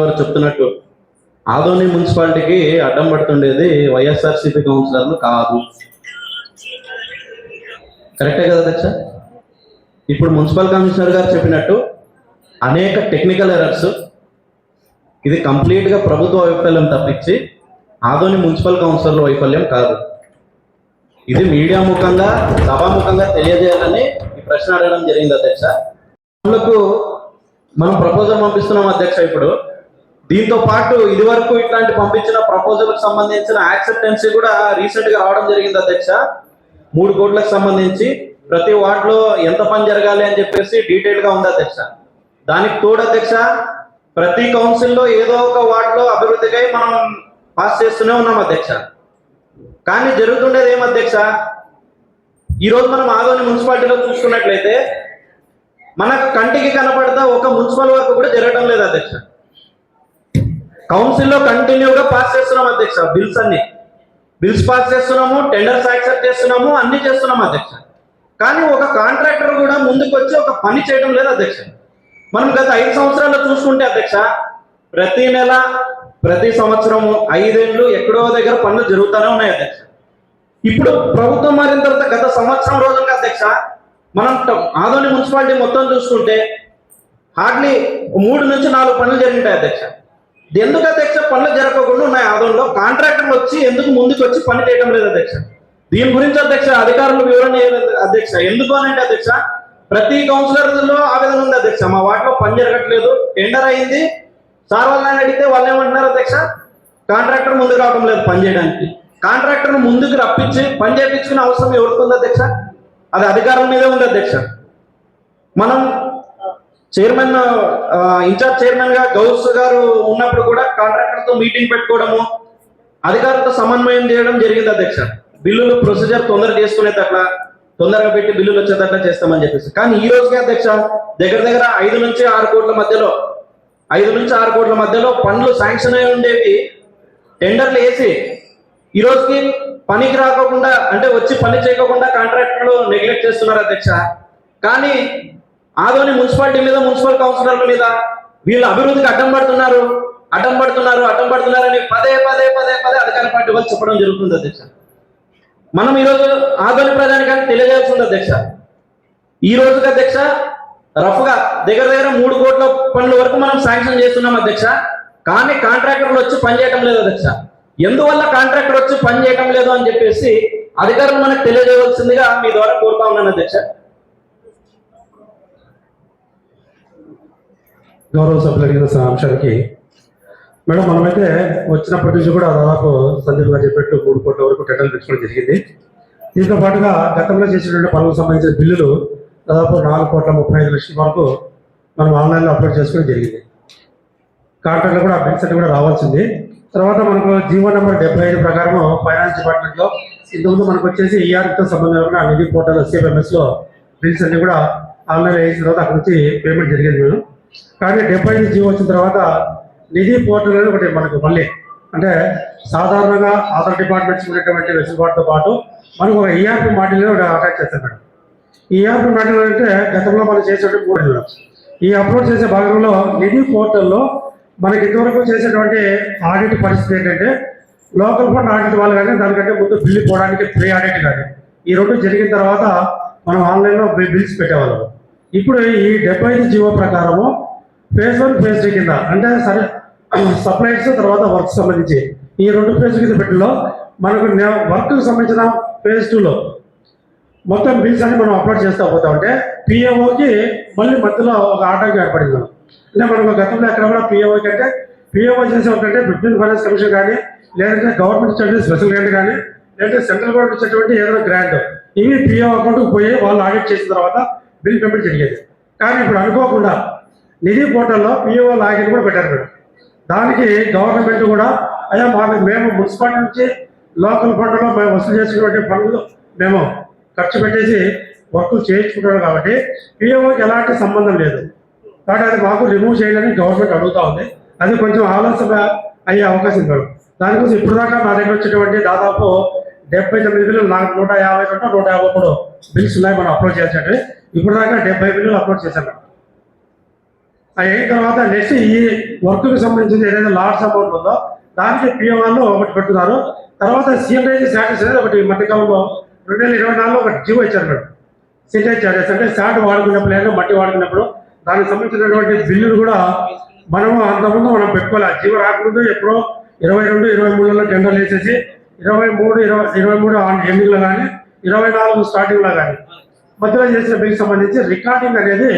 వారు చెప్తున్నట్టు ఆదోని మున్సిపాలిటీకి అడ్డం పడుతుండేది వైఎస్ఆర్సీపీ కౌన్సిలర్లు కాదు. కరెక్టే కదా దక్ష ఇప్పుడు మున్సిపల్ కమిషనర్ గారు చెప్పినట్టు అనేక టెక్నికల్ ఎర్రర్స్ ఇది కంప్లీట్గా ప్రభుత్వ వైఫల్యం తప్పించి ఆదోని మున్సిపల్ కౌన్సిలర్ వైఫల్యం కాదు. ఇది మీడియా ముఖంగా సభాముఖంగా తెలియజేయాలని ఈ ప్రశ్న అడగడం జరిగింది అధ్యక్ష. మనం ప్రపోజల్ పంపిస్తున్నాం అధ్యక్ష ఇప్పుడు. దీంతో పాటు ఇదివరకు ఇట్లాంటి పంపించిన ప్రపోజల్కి సంబంధించిన యాక్సెప్టెన్సీ కూడా రీసెంట్గా రావడం జరిగింది అధ్యక్ష. మూడు కోట్లకు సంబంధించి ప్రతి వార్డులో ఎంత పని జరగాలి అని చెప్పేసి డీటెయిల్గా ఉంది అధ్యక్ష. దానికి తోడు అధ్యక్ష ప్రతి కౌన్సిల్లో ఏదో ఒక వార్డులో అభివృద్ధికై మనం పాస్ చేస్తూనే ఉన్నాం అధ్యక్ష. కానీ జరుగుతుండేది ఏం అధ్యక్ష? ఈ రోజు మనం ఆదోని మున్సిపాలిటీలో చూసుకున్నట్లయితే మన కంటికి కనపడతా ఒక మున్సిపల్ వర్క్ కూడా జరగడం లేదు అధ్యక్ష. కౌన్సిల్లో కంటిన్యూగా పాస్ చేస్తున్నాం అధ్యక్ష బిల్స్ అన్ని. బిల్స్ పాస్ చేస్తున్నాము టెండర్స్ యాక్సెప్ట్ చేస్తున్నాము అన్ని చేస్తున్నాం అధ్యక్ష. కానీ ఒక కాంట్రాక్టర్ కూడా ముందుకు వచ్చి ఒక పని చేయడం లేదు అధ్యక్ష. మనం గత ఐదు సంవత్సరాల్లో చూసుకుంటే అధ్యక్ష ప్రతి నెల ప్రతి సంవత్సరము ఐదేళ్ళు ఎక్కడో దగ్గర పనులు జరుగుతూనే ఉన్నాయి అధ్యక్ష. ఇప్పుడు ప్రభుత్వం మారిన తర్వాత గత సంవత్సరం రోజులుగా అధ్యక్ష మనం ఆదోని మున్సిపాలిటీ మొత్తం చూసుకుంటే హార్డ్లీ మూడు నుంచి నాలుగు పనులు జరిగింటాయి అధ్యక్ష. ఎందుకు అధ్యక్ష? పనులు జరగకుండా ఉన్నాయి ఆదంలో కాంట్రాక్టర్లు వచ్చి ఎందుకు ముందుకు వచ్చి పని చేయడం లేదు అధ్యక్ష? దీని గురించి అధ్యక్ష అధికారులు వివరణ ఇవ్వలేదు అధ్యక్ష. ఎందుకు అని అంటే అధ్యక్ష ప్రతి కౌన్సిలర్లో ఆవేదన ఉంది అధ్యక్ష. మా వాటిలో పని జరగట్లేదు. టెండర్ అయింది. సార్ వాళ్ళని అడిగితే వాళ్ళు ఏమంటున్నారు అధ్యక్ష? కాంట్రాక్టర్ ముందుకు రావడం లేదు పని చేయడానికి. కాంట్రాక్టర్ ముందుకు రప్పించి పని చేయించుకునే అవసరం ఎవరికి ఉంది అధ్యక్ష? అది అధికారుల మీదే ఉంది అధ్యక్ష. మనం చైర్మన్ ఇన్ఛార్జ్ చైర్మన్గా గౌస్ గారు ఉన్నప్పుడు కూడా కాంట్రాక్టర్తో మీటింగ్ పెట్టుకోవడము అధికారులతో సమన్వయం చేయడం జరిగింది అధ్యక్ష. బిల్లులు ప్రొసీజర్ తొందర చేసుకునేటట్లా తొందరగా పెట్టి బిల్లులు వచ్చేటట్లా చేస్తామని చెప్పేసి. కానీ ఈ రోజుకి అధ్యక్ష దగ్గర దగ్గర ఐదు నుంచి ఆరు కోట్ల మధ్యలో ఐదు నుంచి ఆరు కోట్ల మధ్యలో పనులు శాంక్షన్ అయి ఉండేవి. టెండర్లు వేసి ఈ రోజుకి పనికి రాకోకుండా అంటే వచ్చి పని చేయకోకుండా కాంట్రాక్టర్లు నెగ్లెక్ట్ చేస్తున్నారు అధ్యక్ష. కానీ ఆదోని మున్సిపాలిటీ మీద మున్సిపల్ కౌన్సిలర్ల మీద వీళ్ళు అభివృద్ధికి అడ్డం పడుతున్నారు. అడ్డం పడుతున్నారు అడ్డం పడుతున్నారని పదే పదే పదే పదే అధికార పార్టీ వాళ్ళు చెప్పడం జరుగుతుంది అధ్యక్ష. మనం ఈరోజు ఆదోని ప్రజానికానికి తెలియజేయాల్సింది అధ్యక్ష. ఈ రోజుకి అధ్యక్ష రఫ్గా దగ్గర దగ్గర మూడు కోట్ల పనుల వరకు మనం శాంక్షన్ చేస్తున్నాం అధ్యక్ష. కానీ కాంట్రాక్టర్లు వచ్చి పనిచేయటం లేదు అధ్యక్ష. ఎందువల్ల కాంట్రాక్టర్ వచ్చి పనిచేయటం లేదు అని చెప్పేసి అధికారులు మనకు తెలియజేయవలసిందిగా మీ ద్వారా కోరుతా ఉన్నాను అధ్యక్ష. గౌరవ సభ్యులు అడిగిన అంశానికి మేడం మనమైతే వచ్చినప్పటి నుంచి కూడా దాదాపు సందీప్ గారు చెప్పినట్టు మూడు కోట్ల వరకు టెండర్లు తెచ్చుకోవడం జరిగింది. దీంతో పాటుగా గతంలో చేసినటువంటి పనులకు సంబంధించిన బిల్లులు దాదాపు నాలుగు కోట్ల ముప్పై ఐదు లక్షల వరకు మనం ఆన్లైన్లో అప్లోడ్ చేసుకోవడం జరిగింది. కాంట్రాక్ట్లో కూడా ఆ బిల్స్ అన్ని కూడా రావాల్సింది. తర్వాత మనకు జీవో నెంబర్ డెబ్బై ఐదు ప్రకారం ఫైనాన్స్ డిపార్ట్మెంట్లో ఇంతకుముందు మనకు వచ్చేసి ఈఆర్తో సంబంధం ఉన్న నిధి పోర్టల్ సిఎంఎస్ బిల్స్ అన్ని కూడా ఆన్లైన్ వేసిన తర్వాత అక్కడ నుంచి పేమెంట్ జరిగింది మేము కానీ డెబ్బై ఐదు జీవో వచ్చిన తర్వాత నిధి పోర్టల్ అనేది ఒకటి మనకు మళ్ళీ అంటే సాధారణంగా ఆధార్ డిపార్ట్మెంట్స్ ఉండేటువంటి వెసులుబాటుతో పాటు మనకు ఒక ఈఆర్పి మాడ్యూల్ ఒకటి అటాచ్ చేస్తాం మేడం ఈ ఈఆర్పి మాడ్యూల్ అంటే గతంలో మనం చేసేటువంటి మూడు నెలలు. ఈ అప్లోడ్ చేసే భాగంలో నిధి పోర్టల్లో మనకి ఇంతవరకు చేసేటువంటి ఆడిట్ పరిస్థితి ఏంటంటే లోకల్ ఫండ్ ఆడిట్ వాళ్ళు కానీ దానికంటే ముందు బిల్లు పోవడానికి ప్రీ ఆడిట్ కానీ ఈ రెండు జరిగిన తర్వాత మనం ఆన్లైన్లో బిల్స్ పెట్టేవాళ్ళం ఇప్పుడు ఈ డెబ్బై ఐదు జీవో ప్రకారము ఫేజ్ వన్ ఫేజ్ టూ కింద. అంటే సరే సప్లైస్ తర్వాత వర్క్ సంబంధించి. ఈ రెండు ఫేజ్ కింద పెట్టిలో మనకు వర్క్ సంబంధించిన ఫేజ్ టూలో మొత్తం బిల్స్ అన్ని మనం అప్లోడ్ చేస్తూ పోతా ఉంటే పిఏఓకి మళ్ళీ మధ్యలో ఒక ఆటంకం ఏర్పడింది మనం అంటే మనకు గతంలో ఎక్కడ కూడా పిఏఓకి అంటే పిఏఓ చేసే ఒకటంటే బిజినెస్ ఫైనాన్స్ కమిషన్ కానీ లేదంటే గవర్నమెంట్ ఇచ్చేటువంటి స్పెషల్ గ్రాంట్ కానీ లేదంటే సెంట్రల్ గవర్నమెంట్ ఇచ్చేటువంటి ఏదైనా గ్రాంట్ ఇవి పిఓ అకౌంట్కి పోయి వాళ్ళు ఆడిట్ చేసిన తర్వాత బిల్ పేమెంట్ జరిగేది. కానీ ఇప్పుడు అనుకోకుండా నిధి పోర్టల్లో పిఓ లాగిన్ కూడా పెట్టారు మేడం దానికి గవర్నమెంట్ కూడా అయ్యా మాకు మేము మున్సిపాలిటీ నుంచి లోకల్ ఫండ్లో మేము వసూలు చేసినటువంటి పనులు మేము ఖర్చు పెట్టేసి వర్కులు చేయించుకుంటున్నాం కాబట్టి పిఓకి ఎలాంటి సంబంధం లేదు. కాబట్టి అది మాకు రిమూవ్ చేయాలని గవర్నమెంట్ అడుగుతా ఉంది. అది కొంచెం ఆలస్యం అయ్యే అవకాశం కాదు దానికోసం ఇప్పుడు దాకా నా దగ్గర వచ్చేటువంటి దాదాపు డెబ్బై తొమ్మిది బిల్లులు నాకు నూట యాభై కంటే నూట యాభై మూడు బిల్స్ ఉన్నాయి మనం అప్లోడ్ చేసేటవి ఇప్పుడు దాకా డెబ్బై బిల్లులు అప్లోడ్ చేశాను అయిన తర్వాత నెక్స్ట్ ఈ వర్క్కి సంబంధించిన ఏదైతే లార్జ్ అమౌంట్ ఉందో దానికి పిఎంఆర్లో ఒకటి పెట్టున్నారు తర్వాత సీఎంఐజీ స్టాటస్ అనేది ఒకటి మధ్యకాలంలో రెండు వేల ఇరవై నాలుగులో ఒకటి జీవో ఇచ్చారు మేడం సింటేజ్ చార్జెస్ అంటే శాట్ వాడుకున్నప్పుడు లేదా మట్టి వాడుకున్నప్పుడు దానికి సంబంధించినటువంటి బిల్లులు కూడా మనము అంతకుముందు మనం పెట్టుకోవాలి జీవ జీవో రాకముందు ఎప్పుడో ఇరవై రెండు ఇరవై మూడులో టెండర్లు వేసేసి ఇరవై మూడు ఇరవై ఇరవై మూడు ఎండింగ్లో కానీ ఇరవై నాలుగు స్టార్టింగ్లో కానీ మధ్యలో చేసిన బిల్కి సంబంధించి రికార్డింగ్ అనేది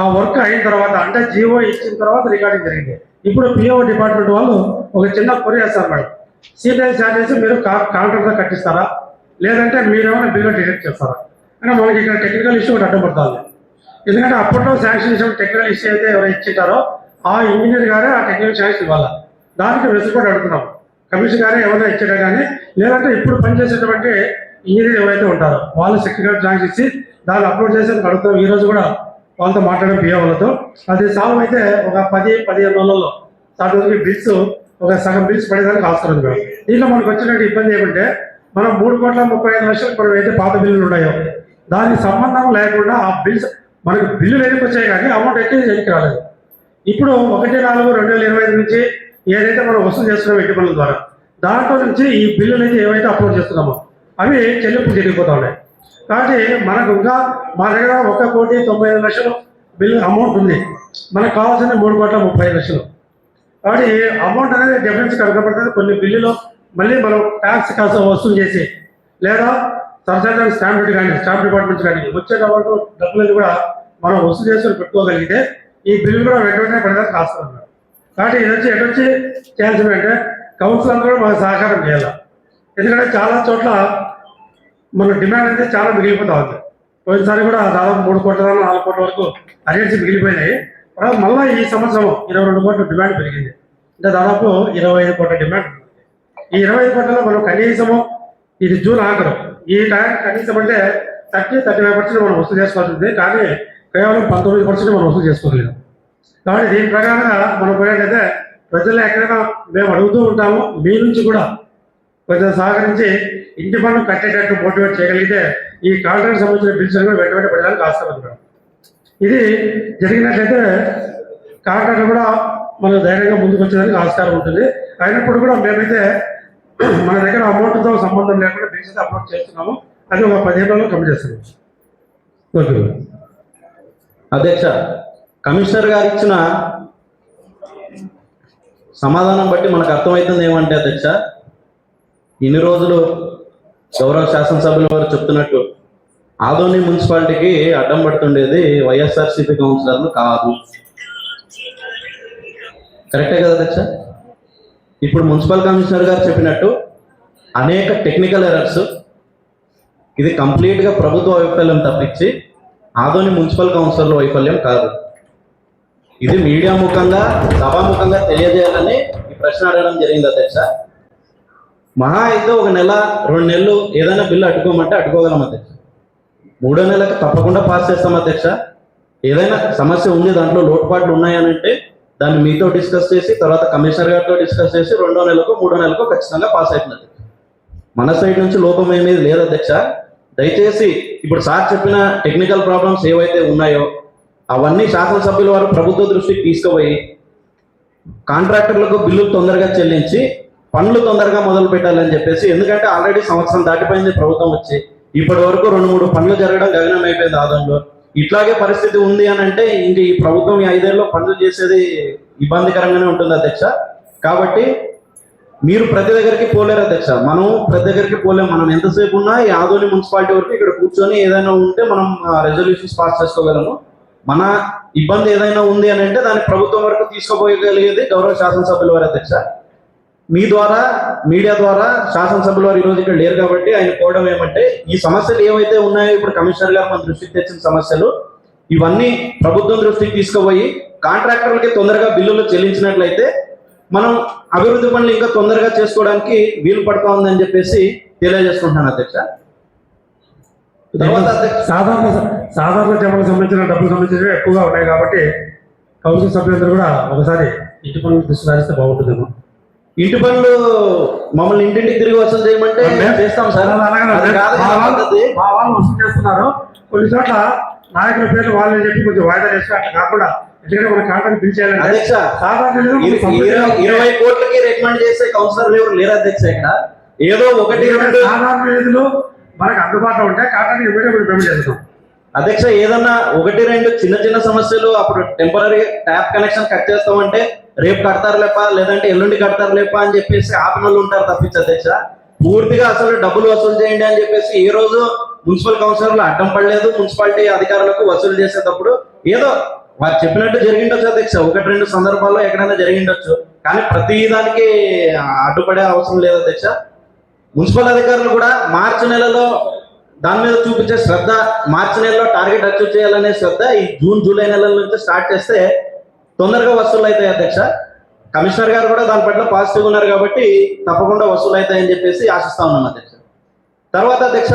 ఆ వర్క్ అయిన తర్వాత అంటే జీవో ఇచ్చిన తర్వాత రికార్డింగ్ జరిగింది. ఇప్పుడు పిఓ డిపార్ట్మెంట్ వాళ్ళు ఒక చిన్న కొరి వేస్తారు మేడం. సీనియర్ ఛార్జెస్ మీరు కాంట్రాక్ట్గా కట్టిస్తారా? లేదంటే మీరేమైనా బిల్లు డిడక్ట్ చేస్తారా? అంటే మనకి ఇక్కడ టెక్నికల్ ఇష్యూ ఒకటి అడ్డుపడుతుంది ఎందుకంటే అప్పట్లో శాంక్షన్ ఇష్యూ టెక్నికల్ ఇష్యూ అయితే ఎవరు ఇచ్చింటారో ఆ ఇంజనీర్ గారే ఆ టెక్నికల్ శాంక్షన్ ఇవ్వాలి? దానికి వెసులుబాటు అడుగుతున్నాం. కమిషన్ గారే ఎవరైనా ఇచ్చారా కానీ లేదంటే ఇప్పుడు పనిచేసేటువంటి ఇంజనీర్ ఎవరైతే ఉంటారో వాళ్ళు టెక్నికల్ జాయిన్ చేసి దాన్ని అప్లోడ్ చేసేందుకు అడుగుతాం. ఈ రోజు కూడా వాళ్ళతో మాట్లాడడం పిఏ వాళ్ళతో. అది సాల్వ్ అయితే ఒక పది పదిహేను రోజుల్లో స్టార్ట్ బిల్స్ ఒక సగం బిల్స్ పడేదానికి అవసరం ఉంది మేడం. దీంట్లో మనకు వచ్చినట్టు ఇబ్బంది ఏమంటే మనం మూడు కోట్ల ముప్పై ఐదు లక్షలు మనం అయితే పాత బిల్లులు ఉన్నాయో దానికి సంబంధం లేకుండా ఆ బిల్స్ మనకు బిల్లులు ఎందుకు వచ్చాయి కానీ అమౌంట్ అయితే ఎందుకు రాలేదు. ఇప్పుడు ఒకటి నాలుగు రెండు వేల ఇరవై ఐదు నుంచి ఏదైతే మనం వసూలు చేస్తున్నాం ఇంటి పనుల ద్వారా దాంట్లో నుంచి ఈ బిల్లులు అయితే ఏవైతే అప్లోడ్ చేస్తున్నామో అవి చెల్లింపు జరిగిపోతా ఉన్నాయి. కాబట్టి మనకు ఇంకా మా దగ్గర ఒక కోటి తొంభై ఐదు లక్షలు బిల్లు అమౌంట్ ఉంది. మనకు కావాల్సింది మూడు కోట్ల ముప్పై లక్షలు. కాబట్టి అమౌంట్ అనేది డిఫరెన్స్ కడగబడుతుంది కొన్ని బిల్లులో మళ్ళీ మనం ట్యాక్స్ కాస్త వసూలు చేసి లేదా సర్చార్జ్ స్టాంప్ డ్యూటీ కానీ స్టాంప్ డిపార్ట్మెంట్స్ కానీ వచ్చే అమౌంట్ డబ్బులను కూడా మనం వసూలు చేసుకొని పెట్టుకోగలిగితే ఈ బిల్లు కూడా వెంట వెంటనే పడడానికి ఆస్కారం కాబట్టి ఇది వచ్చి ఎటు వచ్చి చేయాల్సిందంటే కౌన్సిల్ అందరూ మనకు సహకారం చేయాలి? ఎందుకంటే చాలా చోట్ల మన డిమాండ్ అయితే చాలా మిగిలిపోతా ఉంది. పోయినసారి కూడా దాదాపు మూడు కోట్ల నాలుగు కోట్ల వరకు అరేంజ్ మిగిలిపోయినాయి. మళ్ళీ ఈ సంవత్సరం ఇరవై రెండు కోట్ల డిమాండ్ పెరిగింది. అంటే దాదాపు ఇరవై ఐదు కోట్ల డిమాండ్ ఈ ఇరవై ఐదు కోట్లలో మనం కనీసము ఇది జూన్ ఆఖరు. ఈ టైం కనీసం అంటే థర్టీ థర్టీ ఫైవ్ పర్సెంట్ మనం వసూలు చేసుకోవాల్సింది కానీ కేవలం పంతొమ్మిది పర్సెంట్ మనం వసూలు చేసుకోలేదు. కాబట్టి దీని ప్రకారంగా మనం పోయినట్లయితే ప్రజలు ఎక్కడైనా మేము అడుగుతూ ఉంటాము. మీ నుంచి కూడా కొంచెం సహకరించి ఇంటి పన్ను కట్టేటట్టు మోటివేట్ చేయగలిగితే ఈ కాంట్రాక్ట్ సంబంధించిన బిల్స్ కూడా వెంట వెంట పడడానికి ఆస్కారం మేడం. ఇది జరిగినట్లయితే కాంట్రాక్టర్ కూడా మనం ధైర్యంగా ముందుకు వచ్చేదానికి ఆస్కారం ఉంటుంది. అయినప్పుడు కూడా మేమైతే మన దగ్గర అమౌంట్తో సంబంధం లేకుండా బిల్స్ అయితే అప్లోడ్ చేస్తున్నాము. అది ఒక పదిహేను రోజులు కంప్లీట్ చేస్తున్నాం ఓకే అధ్యక్ష కమిషనర్ గారు ఇచ్చిన సమాధానం బట్టి మనకు అర్థమవుతుంది ఏమంటే అధ్యక్ష? ఇన్ని రోజులు గౌరవ శాసనసభ్యుల వారు చెప్తున్నట్టు ఆదోని మున్సిపాలిటీకి అడ్డం పడుతుండేది వైఎస్ఆర్సీపీ కౌన్సిలర్లు కాదు. కరెక్టే కదా అధ్యక్ష? ఇప్పుడు మున్సిపల్ కమిషనర్ గారు చెప్పినట్టు అనేక టెక్నికల్ ఎర్రర్స్ ఇది కంప్లీట్గా ప్రభుత్వ వైఫల్యం తప్పించి ఆదోని మున్సిపల్ కౌన్సిలర్ వైఫల్యం కాదు. ఇది మీడియా ముఖంగా సభాముఖంగా తెలియజేయాలని ఈ ప్రశ్న అడగడం జరిగింది అధ్యక్ష. మహా అయితే ఒక నెల రెండు నెలలు ఏదైనా బిల్లు అడ్డుకోమంటే అడ్డుకోగలం అధ్యక్ష. మూడో నెలకు తప్పకుండా పాస్ చేస్తాం అధ్యక్ష. ఏదైనా సమస్య ఉంది దాంట్లో లోటుపాట్లు ఉన్నాయనంటే దాన్ని మీతో డిస్కస్ చేసి తర్వాత కమిషనర్ గారితో డిస్కస్ చేసి రెండో నెలకు మూడో నెలకు ఖచ్చితంగా పాస్ అవుతుంది అధ్యక్ష. మన సైడ్ నుంచి లోపం ఏమీ లేదు అధ్యక్ష. దయచేసి ఇప్పుడు సార్ చెప్పిన టెక్నికల్ ప్రాబ్లమ్స్ ఏవైతే ఉన్నాయో అవన్నీ శాసనసభ్యుల వారు ప్రభుత్వ దృష్టికి తీసుకుపోయి కాంట్రాక్టర్లకు బిల్లులు తొందరగా చెల్లించి పనులు తొందరగా మొదలు పెట్టాలని చెప్పేసి ఎందుకంటే ఆల్రెడీ సంవత్సరం దాటిపోయింది ప్రభుత్వం వచ్చి. ఇప్పటి వరకు రెండు మూడు పనులు జరగడం గగనం అయిపోయింది ఆదంలో ఇట్లాగే పరిస్థితి ఉంది అని అంటే ఇంక ఈ ప్రభుత్వం ఈ ఐదేళ్ళలో పనులు చేసేది ఇబ్బందికరంగానే ఉంటుంది అధ్యక్ష. కాబట్టి మీరు ప్రతి దగ్గరికి పోలేరు అధ్యక్ష. మనం ప్రతి దగ్గరికి పోలేం. మనం ఎంతసేపు ఉన్నా ఈ ఆదోని మున్సిపాలిటీ వరకు ఇక్కడ కూర్చొని ఏదైనా ఉంటే మనం రెజల్యూషన్స్ పాస్ చేసుకోగలము. మన ఇబ్బంది ఏదైనా ఉంది అని అంటే దాన్ని ప్రభుత్వం వరకు తీసుకుపోయగలిగేది గౌరవ శాసనసభ్యుల వారి అధ్యక్ష. మీ ద్వారా మీడియా ద్వారా శాసనసభ్యుల వారు ఈరోజు ఇక్కడ లేరు కాబట్టి ఆయన కోవడం ఏమంటే ఈ సమస్యలు ఏవైతే ఉన్నాయో ఇప్పుడు కమిషనర్ గారు మన దృష్టికి తెచ్చిన సమస్యలు ఇవన్నీ ప్రభుత్వం దృష్టికి తీసుకుపోయి కాంట్రాక్టర్లకి తొందరగా బిల్లులు చెల్లించినట్లయితే మనం అభివృద్ధి పనులు ఇంకా తొందరగా చేసుకోవడానికి వీలు పడతా ఉందని చెప్పేసి తెలియజేసుకుంటున్నాను అధ్యక్ష. తర్వాత సాధారణ సాధారణ జమలకు సంబంధించిన డబ్బులు సంబంధించినవి ఎక్కువగా ఉన్నాయి కాబట్టి కౌన్సిల్ సభ్యులందరూ కూడా ఒకసారి ఇంటి పనులు దృష్టి సారిస్తే బాగుంటుందేమో. ఇంటి పనులు మమ్మల్ని ఇంటింటికి తిరిగి వసూలు చేయమంటే చేస్తాం సార్. వసూలు చేస్తున్నారు. కొన్ని చోట్ల నాయకుల పేర్లు వాళ్ళని చెప్పి కొంచెం వాయిదా చేసి అట్లా కాకుండా ఎందుకంటే మన కాంట్రాక్ట్ బిల్ చేయాలంటే అధ్యక్ష ఇరవై కోట్లకి రికమెండ్ చేసే కౌన్సిలర్ ఎవరు లేరు అధ్యక్ష ఇక్కడ? ఏదో ఒకటి సాధారణ నిధులు మనకు అందుబాటులో ఉంటే కాంట్రాక్ట్ ఇమీడియట్ పేమెంట్ చేస్తాం? అధ్యక్ష ఏదన్నా ఒకటి రెండు చిన్న చిన్న సమస్యలు అప్పుడు టెంపరీ ట్యాప్ కనెక్షన్ కట్ చేస్తామంటే రేపు కడతారు లేప లేదంటే ఎల్లుండి కడతారు లేప అని చెప్పేసి ఆపిన వాళ్ళు ఉంటారు తప్పించి అధ్యక్ష. పూర్తిగా అసలు డబ్బులు వసూలు చేయండి అని చెప్పేసి ఈ రోజు మున్సిపల్ కౌన్సిలర్లు అడ్డం పడలేదు మున్సిపాలిటీ అధికారులకు వసూలు చేసేటప్పుడు ఏదో వారు చెప్పినట్టు జరిగిండొచ్చు అధ్యక్ష. ఒకటి రెండు సందర్భాల్లో ఎక్కడైనా జరిగిండొచ్చు. కానీ ప్రతి దానికి అడ్డుపడే అవసరం లేదు అధ్యక్ష. మున్సిపల్ అధికారులు కూడా మార్చి నెలలో దాని మీద చూపించే శ్రద్ధ మార్చి నెలలో టార్గెట్ అచీవ్ చేయాలనే శ్రద్ధ ఈ జూన్ జూలై నెలల నుంచి స్టార్ట్ చేస్తే తొందరగా వసూలు అవుతాయి అధ్యక్ష. కమిషనర్ గారు కూడా దాని పట్ల పాజిటివ్ ఉన్నారు కాబట్టి తప్పకుండా వసూలు అవుతాయని చెప్పేసి ఆశిస్తా ఉన్నాను అధ్యక్ష. తర్వాత అధ్యక్ష